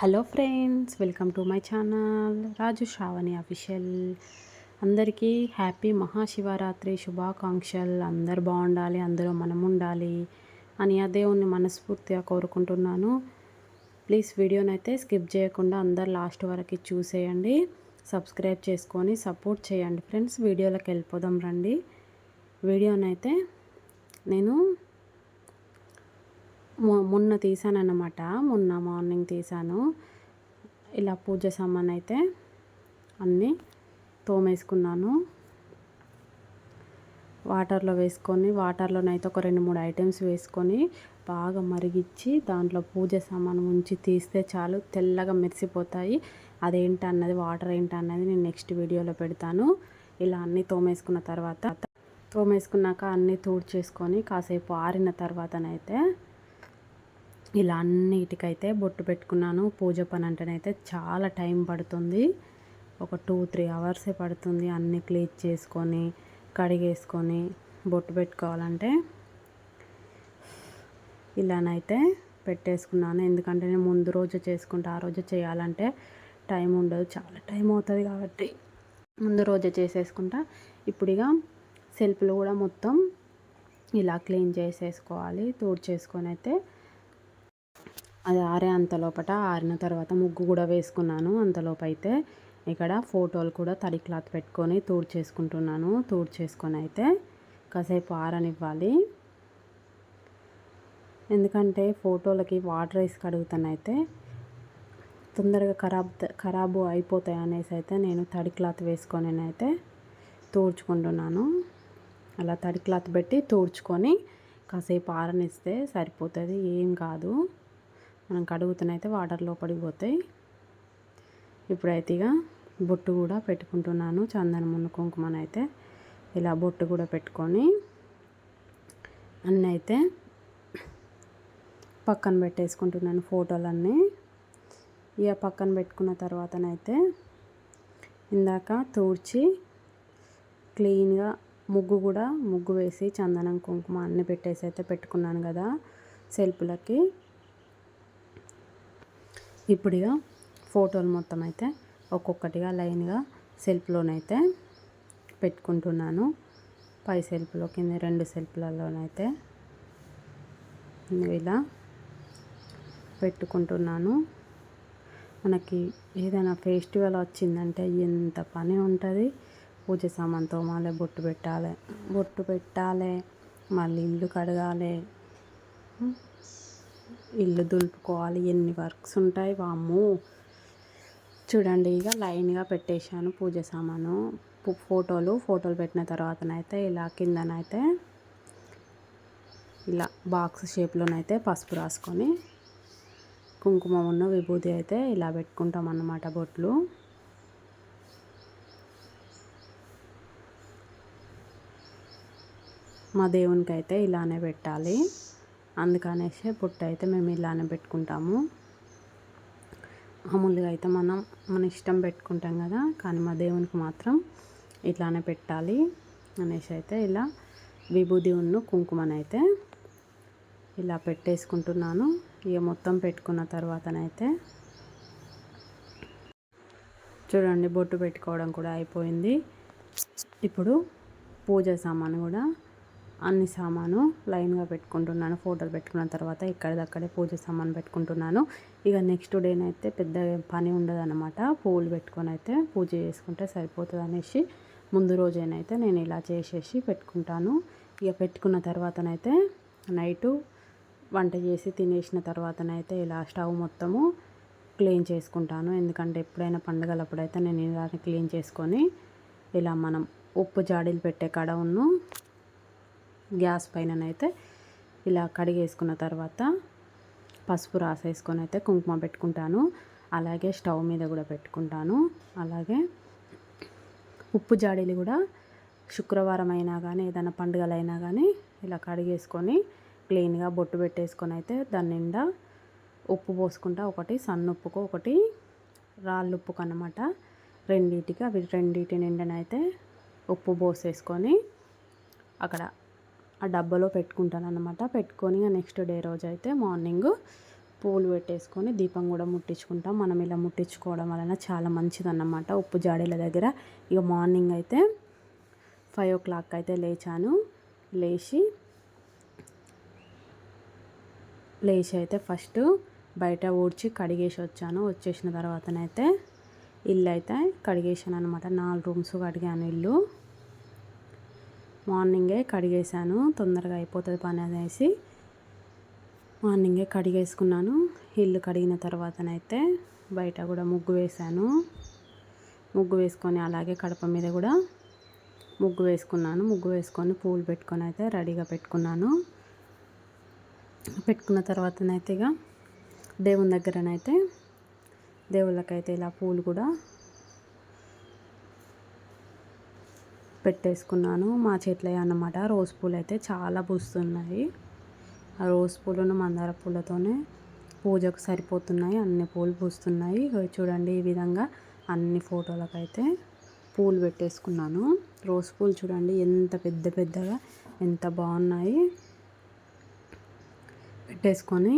Hello friends welcome to my channel Raju Sravani official. అందరికీ happy Mahashivratri శుభాకాంక్షలు. అందరు బాగుండాలి అందరూ మనం ఉండాలి అని ఆ దేవుణ్ణి మనస్ఫూర్తిగా కోరుకుంటున్నాను. ప్లీజ్ వీడియోనైతే స్కిప్ చేయకుండా అందరు లాస్ట్ వరకు చూసేయండి. సబ్స్క్రైబ్ చేసుకొని సపోర్ట్ చేయండి ఫ్రెండ్స్. వీడియోలోకి వెళ్ళిపోదాం రండి. వీడియోనైతే నేను మొన్న తీసాను అన్నమాట మొన్న మార్నింగ్ తీసాను. ఇలా పూజ సామాన్ అయితే అన్నీ తోమేసుకున్నాను. వాటర్లో వేసుకొని వాటర్లోనైతే ఒక రెండు మూడు ఐటమ్స్ వేసుకొని బాగా మరిగించి దాంట్లో పూజ సామాను ఉంచి తీస్తే చాలు తెల్లగా మెరిసిపోతాయి. అదేంటి అన్నది వాటర్ ఏంటి అన్నది నేను నెక్స్ట్ వీడియోలో పెడతాను. ఇలా అన్నీ తోమేసుకున్న తర్వాత తోమేసుకున్నాక అన్నీ చేసుకొని కాసేపు ఆరిన తర్వాతనైతే ఇలా అన్నిటికైతే బొట్టు పెట్టుకున్నాను. పూజ పని అంటేనైతే చాలా టైం పడుతుంది. ఒక టూ త్రీ అవర్సే పడుతుంది అన్నీ క్లీన్ చేసుకొని కడిగేసుకొని బొట్టు పెట్టుకోవాలంటే. ఇలానైతే పెట్టేసుకున్నాను. ఎందుకంటే నేను ముందు రోజు చేసుకుంటే ఆ రోజు చేయాలంటే టైం ఉండదు. చాలా టైం అవుతుంది కాబట్టి ముందు రోజే చేసేసుకుంటా. ఇప్పుడు ఇక సెల్ఫ్లు కూడా మొత్తం ఇలా క్లీన్ చేసేసుకోవాలి. చేసుకొని అయితే అది ఆరే అంత లోపల ఆరిన తర్వాత ముగ్గు కూడా వేసుకున్నాను. అంతలోపు అయితే ఇక్కడ ఫోటోలు కూడా తడి క్లాత్ పెట్టుకొని తూడు చేసుకుంటున్నాను. తూడు చేసుకొని అయితే కాసేపు ఆరనివ్వాలి. ఎందుకంటే ఫోటోలకి వాటర్ వేసి కడుగుతానైతే తొందరగా ఖరాబ్ ఖరాబు అయిపోతాయి అనేసి అయితే నేను తడి క్లాత్ వేసుకొని అయితే తూడ్చుకుంటున్నాను. అలా తడి క్లాత్ పెట్టి తూడ్చుకొని కాసేపు ఆరనిస్తే సరిపోతుంది. ఏం కాదు. మనం కడుగుతూనైతే వాటర్ లోపలికి పోతాయి ఇప్పుడైతే ఇక బొట్టు కూడా పెట్టుకుంటున్నాను. చందనం కుంకుమనైతే ఇలా బొట్టు కూడా పెట్టుకొని అన్నీ అయితే పక్కన పెట్టేసుకుంటున్నాను ఫోటోలన్నీ. ఇక పక్కన పెట్టుకున్న తర్వాతనైతే ఇందాక తూడ్చి క్లీన్గా ముగ్గు కూడా ముగ్గు వేసి చందనం కుంకుమ అన్నీ పెట్టేసి అయితే పెట్టుకున్నాను కదా సెల్ఫ్లకి. ఇప్పుడుగా ఫోటోలు మొత్తం అయితే ఒక్కొక్కటిగా లైన్గా సెల్ఫ్లోనైతే పెట్టుకుంటున్నాను. పై సెల్ఫ్లో కింద రెండు సెల్ఫ్లలోనైతే ఇలా పెట్టుకుంటున్నాను. మనకి ఏదైనా ఫెస్టివల్ వచ్చిందంటే ఎంత పని ఉంటుంది. పూజ సామాన్ తోమాలి బొట్టు పెట్టాలి బొట్టు పెట్టాలి మళ్ళీ ఇల్లు కడగాలి. ఇల్లు దులుపుకోవాలి. ఎన్ని వర్క్స్ ఉంటాయి? వాము చూడండి ఇక లైన్గా పెట్టేశాను పూజ సామాను. ఫోటోలు ఫోటోలు పెట్టిన తర్వాతనైతే ఇలా కిందనైతే ఇలా బాక్స్ షేప్లోనైతే పసుపు రాసుకొని కుంకుమ ఉన్న విభూతి అయితే ఇలా పెట్టుకుంటాం అన్నమాట బొట్లు. మా దేవునికి అయితే ఇలానే పెట్టాలి. అందుకనేసి పుట్ట అయితే మేము ఇలానే పెట్టుకుంటాము. మామూలుగా అయితే మనం మన ఇష్టం పెట్టుకుంటాం కదా కానీ మా దేవునికి మాత్రం ఇట్లానే పెట్టాలి అనేసి అయితే ఇలా విభూది ఉన్ను కుంకుమనైతే ఇలా పెట్టేసుకుంటున్నాను. ఇక మొత్తం పెట్టుకున్న తర్వాతనైతే చూడండి బొట్టు పెట్టుకోవడం కూడా అయిపోయింది. ఇప్పుడు పూజ సామాను కూడా అన్ని సామాను లైన్గా పెట్టుకుంటున్నాను. ఫోటోలు పెట్టుకున్న తర్వాత ఇక్కడిదక్కడే పూజ సామాన్ పెట్టుకుంటున్నాను. ఇక నెక్స్ట్ డేనైతే పెద్ద పని ఉండదన్నమాట. పూలు పెట్టుకొని అయితే పూజ చేసుకుంటే సరిపోతుంది అనేసి ముందు రోజైనైతే నేను ఇలా చేసేసి పెట్టుకుంటాను. ఇక పెట్టుకున్న తర్వాతనైతే నైటు వంట చేసి తినేసిన తర్వాతనైతే ఇలా స్టవ్ మొత్తము క్లీన్ చేసుకుంటాను. ఎందుకంటే ఎప్పుడైనా పండుగలప్పుడైతే నేను ఇలానే క్లీన్ చేసుకొని ఇలా మనం ఉప్పు జాడీలు పెట్టే కడ ఉన్ను గ్యాస్ పైననైతే ఇలా కడిగేసుకున్న తర్వాత పసుపు రాసేసుకొని అయితే కుంకుమ పెట్టుకుంటాను. అలాగే స్టవ్ మీద కూడా పెట్టుకుంటాను. అలాగే ఉప్పు జాడీలు కూడా శుక్రవారం అయినా కానీ ఏదైనా పండుగలైనా కానీ ఇలా కడిగేసుకొని క్లీన్గా బొట్టు పెట్టేసుకొని అయితే దాని నిండా ఉప్పు పోసుకుంటా ఒకటి సన్నుప్పుకు ఒకటి రాళ్ళుప్పుకు అనమాట రెండింటికి అవి రెండింటి నిండనైతే ఉప్పు పోసేసుకొని అక్కడ ఆ డబ్బాలో పెట్టుకుంటాను అనమాట పెట్టుకొని నెక్స్ట్ డే రోజు అయితే మార్నింగ్ పూలు పెట్టేసుకొని దీపం కూడా ముట్టించుకుంటాం. మనం ఇలా ముట్టించుకోవడం వలన చాలా మంచిదన్నమాట. ఉప్పు జాడీల దగ్గర ఇక మార్నింగ్ అయితే ఫైవ్ ఓ క్లాక్ అయితే లేచాను. లేచి లేచి అయితే ఫస్ట్ బయట ఊడ్చి కడిగేసి వచ్చాను. వచ్చేసిన తర్వాతనైతే ఇల్లు అయితే కడిగేసాను అనమాట నాలుగు రూమ్స్ కడిగాను ఇల్లు. మార్నింగే కడిగేసాను తొందరగా అయిపోతుంది పని అనేసి మార్నింగే కడిగేసుకున్నాను. ఇల్లు కడిగిన తర్వాతనైతే బయట కూడా ముగ్గు వేశాను. ముగ్గు వేసుకొని అలాగే కడప మీద కూడా ముగ్గు వేసుకున్నాను. ముగ్గు వేసుకొని పూలు పెట్టుకొని అయితే రెడీగా పెట్టుకున్నాను. పెట్టుకున్న తర్వాతనైతే ఇక దేవుని దగ్గరనైతే దేవుళ్ళకైతే ఇలా పూలు కూడా పెట్టేసుకున్నాను. మా చెట్లే అన్నమాట. రోజ్ పూలు అయితే చాలా పూస్తున్నాయి. ఆ రోజ్ పూలను మందార పూలతోనే పూజకు సరిపోతున్నాయి. అన్ని పూలు పూస్తున్నాయి. చూడండి ఈ విధంగా అన్ని ఫోటోలకైతే పూలు పెట్టేసుకున్నాను. రోజ్ పూలు చూడండి ఎంత పెద్ద పెద్దగా ఎంత బాగున్నాయి. పెట్టేసుకొని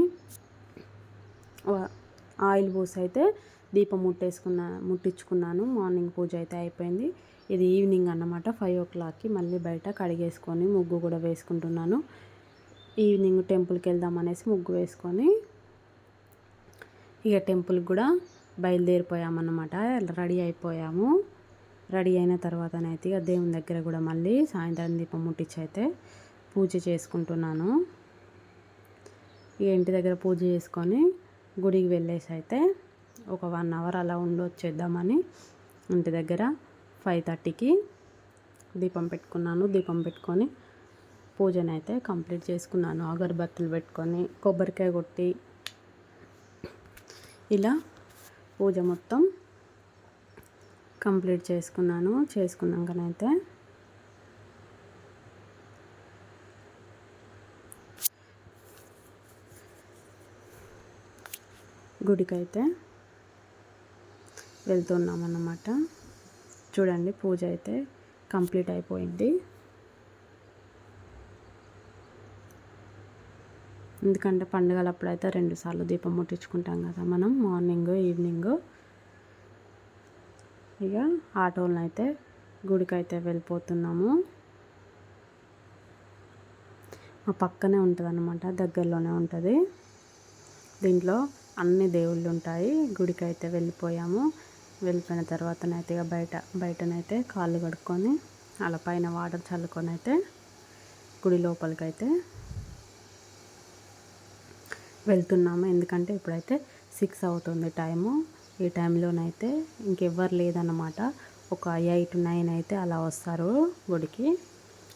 ఆయిల్ పూసి అయితే దీపం ముట్టేసుకున్నా ముట్టించుకున్నాను. మార్నింగ్ పూజ అయితే అయిపోయింది. ఇది ఈవినింగ్ అన్నమాట. ఫైవ్ ఓ క్లాక్కి మళ్ళీ బయట కడిగేసుకొని ముగ్గు కూడా వేసుకుంటున్నాను. ఈవినింగ్ టెంపుల్కి వెళ్దాం అనేసి ముగ్గు వేసుకొని ఇక టెంపుల్కి కూడా బయలుదేరిపోయామన్నమాట. రెడీ అయిపోయాము. రెడీ అయిన తర్వాతనైతే ఇక దేవుని దగ్గర కూడా మళ్ళీ సాయంత్రం దీపం ముట్టించి అయితే పూజ చేసుకుంటున్నాను. ఇక ఇంటి దగ్గర పూజ చేసుకొని గుడికి వెళ్ళేసి అయితే ఒక వన్ అవర్ అలా ఉండి వచ్చేద్దామని ఇంటి దగ్గర ఫైవ్ థర్టీకి దీపం పెట్టుకున్నాను. దీపం పెట్టుకొని పూజను అయితే కంప్లీట్ చేసుకున్నాను. అగరబత్తులు పెట్టుకొని కొబ్బరికాయ కొట్టి ఇలా పూజ మొత్తం కంప్లీట్ చేసుకున్నాను. చేసుకున్నాకనైతే గుడికైతే వెళ్తున్నామన్నమాట. చూడండి పూజ అయితే కంప్లీట్ అయిపోయింది. ఎందుకంటే పండుగలప్పుడు అయితే రెండుసార్లు దీపం ముట్టించుకుంటాం కదా మనం మార్నింగ్ ఈవినింగ్. ఇక ఆటోలను అయితే గుడికి అయితే వెళ్ళిపోతున్నాము. మా పక్కనే ఉంటుంది అనమాట దగ్గరలోనే ఉంటుంది. దీంట్లో అన్ని దేవుళ్ళు ఉంటాయి గుడికి అయితే వెళ్ళిపోయాము. వెళ్ళిపోయిన తర్వాతనైతే ఇక బయట బయటనైతే కాళ్ళు కడుక్కొని అలా పైన వాటర్ చల్లుకొని అయితే గుడి లోపలికైతే వెళ్తున్నాము. ఎందుకంటే ఇప్పుడైతే సిక్స్ అవుతుంది టైము. ఈ టైంలోనైతే ఇంకెవ్వరు లేదన్నమాట. ఒక ఎయిట్ నైన్ అయితే అలా వస్తారు గుడికి.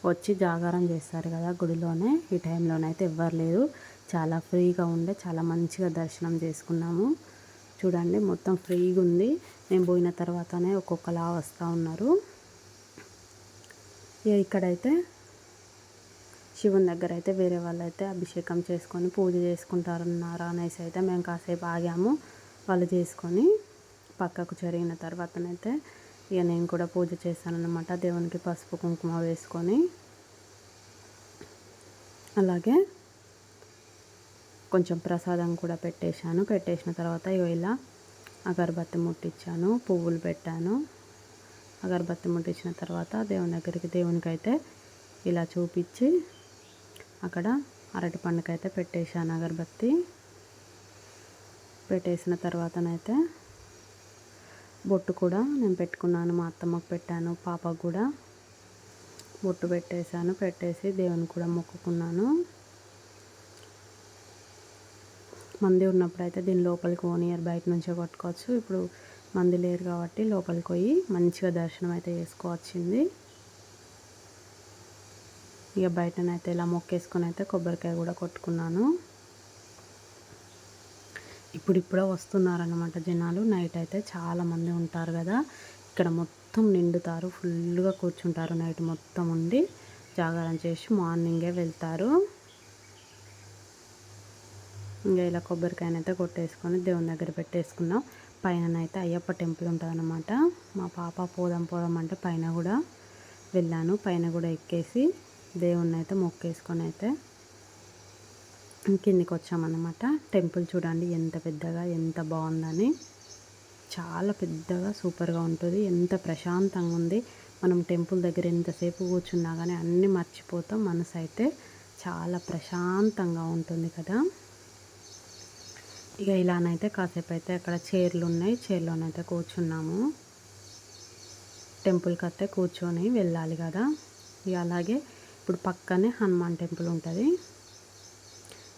వచ్చి జాగారం చేస్తారు కదా గుడిలోనే. ఈ టైంలోనైతే ఎవ్వరు లేదు చాలా ఫ్రీగా ఉండే చాలా మంచిగా దర్శనం చేసుకున్నాము. చూడండి మొత్తం ఫ్రీగా ఉంది మేము పోయిన తర్వాతనే ఒక్కొక్కలా వస్తూ ఉన్నారు. ఇక్కడైతే శివుని దగ్గర అయితే వేరే వాళ్ళు అయితే అభిషేకం చేసుకొని పూజ చేసుకుంటారన్నారు అనేసి అయితే మేము కాసేపు ఆగాము. వాళ్ళు చేసుకొని పక్కకు జరిగిన తర్వాతనైతే ఇక నేను కూడా పూజ చేశానన్నమాట. దేవునికి పసుపు కుంకుమ వేసుకొని. అలాగే కొంచెం ప్రసాదం కూడా పెట్టేశాను. పెట్టేసిన తర్వాత ఇగో ఇలా అగరబత్తి ముట్టించాను పువ్వులు పెట్టాను. అగరబత్తి ముట్టించిన తర్వాత దేవుని దగ్గరికి దేవునికి అయితే ఇలా చూపించి అక్కడ అరటి పండుకైతే పెట్టేశాను అగరబత్తి. పెట్టేసిన తర్వాతనైతే బొట్టు కూడా నేను పెట్టుకున్నాను మా అత్తమ్మకు పెట్టాను పాపకు కూడా. బొట్టు పెట్టేశాను పెట్టేసి దేవుని కూడా మొక్కుకున్నాను. మంది ఉన్నప్పుడు అయితే దీని లోపలికి ఓనియర్ బయట నుంచే కొట్టుకోవచ్చు. ఇప్పుడు మంది లేరు కాబట్టి లోపలికి పోయి మంచిగా దర్శనం అయితే చేసుకోవచ్చింది. ఇక బయటనైతే ఇలా మొక్కేసుకొని అయితే కొబ్బరికాయ కూడా కొట్టుకున్నాను. ఇప్పుడిప్పుడే వస్తున్నారనమాట జనాలు. నైట్ అయితే చాలామంది ఉంటారు కదా. ఇక్కడ మొత్తం నిండుతారు. ఫుల్గా కూర్చుంటారు నైట్ మొత్తం ఉండి. జాగారం చేసి మార్నింగే వెళ్తారు. ఇంకా ఇలా కొబ్బరికాయనైతే కొట్టేసుకొని దేవుని దగ్గర పెట్టేసుకున్నాం. పైన అయితే అయ్యప్ప టెంపుల్ ఉంటుందన్నమాట. మా పాప పోదాం పోదాం అంటే పైన కూడా వెళ్ళాను. పైన కూడా ఎక్కేసి దేవుణ్ణి అయితే మొక్కేసుకొని అయితే కిందికి వచ్చామన్నమాట టెంపుల్ చూడండి ఎంత పెద్దగా ఎంత బాగుందని. చాలా పెద్దగా సూపర్గా ఉంటుంది. ఎంత ప్రశాంతంగా ఉంది. మనం టెంపుల్ దగ్గర ఎంతసేపు కూర్చున్నా కానీ అన్నీ మర్చిపోతాం. మనసు అయితే చాలా ప్రశాంతంగా ఉంటుంది కదా. ఇక ఇలానైతే కాసేపు అయితే అక్కడ చైర్లు ఉన్నాయి చైర్లోనైతే కూర్చున్నాము. టెంపుల్కి అయితే కూర్చొని వెళ్ళాలి కదా. ఇక అలాగే ఇప్పుడు పక్కనే హనుమాన్ టెంపుల్ ఉంటుంది.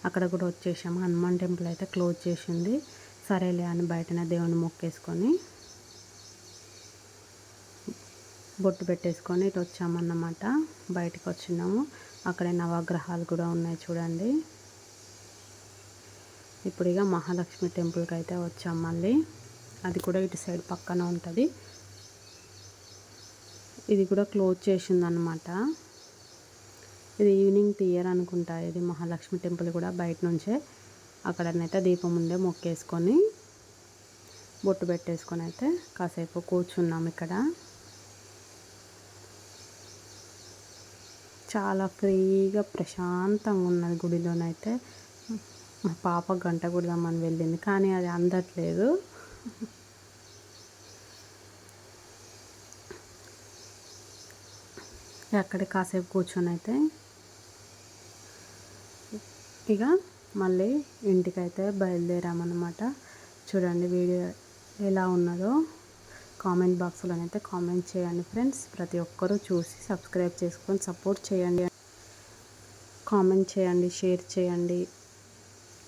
అక్కడ కూడా వచ్చేసాము. హనుమాన్ టెంపుల్ అయితే క్లోజ్ చేసింది. సరేలే అని బయటనే దేవుని మొక్కేసుకొని బొట్టు పెట్టేసుకొని ఇటు వచ్చామన్నమాట. బయటకు వచ్చినాము. అక్కడ నవగ్రహాలు కూడా ఉన్నాయి చూడండి. ఇప్పుడు ఇక మహాలక్ష్మి టెంపుల్కి అయితే వచ్చాం మళ్ళీ. అది కూడా ఇటు సైడ్ పక్కన ఉంటుంది. ఇది కూడా క్లోజ్ చేసిందనమాట ఇది ఈవినింగ్ తీయర్ అనుకుంటా. ఇది మహాలక్ష్మి టెంపుల్ కూడా బయట నుంచే అక్కడనైతే దీపం ఉండే మొక్కేసుకొని బొట్టు పెట్టేసుకొని అయితే కాసేపు కూర్చున్నాం ఇక్కడ. చాలా ఫ్రీగా ప్రశాంతంగా ఉన్నది గుడిలోనైతే. మా పాప గంట కుడదామని వెళ్ళింది కానీ అది అందట్లేదు. అక్కడే కాసేపు కూర్చొని అయితే ఇక మళ్ళీ ఇంటికైతే బయలుదేరామన్నమాట. చూడండి వీడియో ఎలా ఉన్నదో కామెంట్ బాక్స్లోనైతే కామెంట్ చేయండి ఫ్రెండ్స్. ప్రతి ఒక్కరూ చూసి సబ్స్క్రైబ్ చేసుకొని సపోర్ట్ చేయండి. కామెంట్ చేయండి షేర్ చేయండి.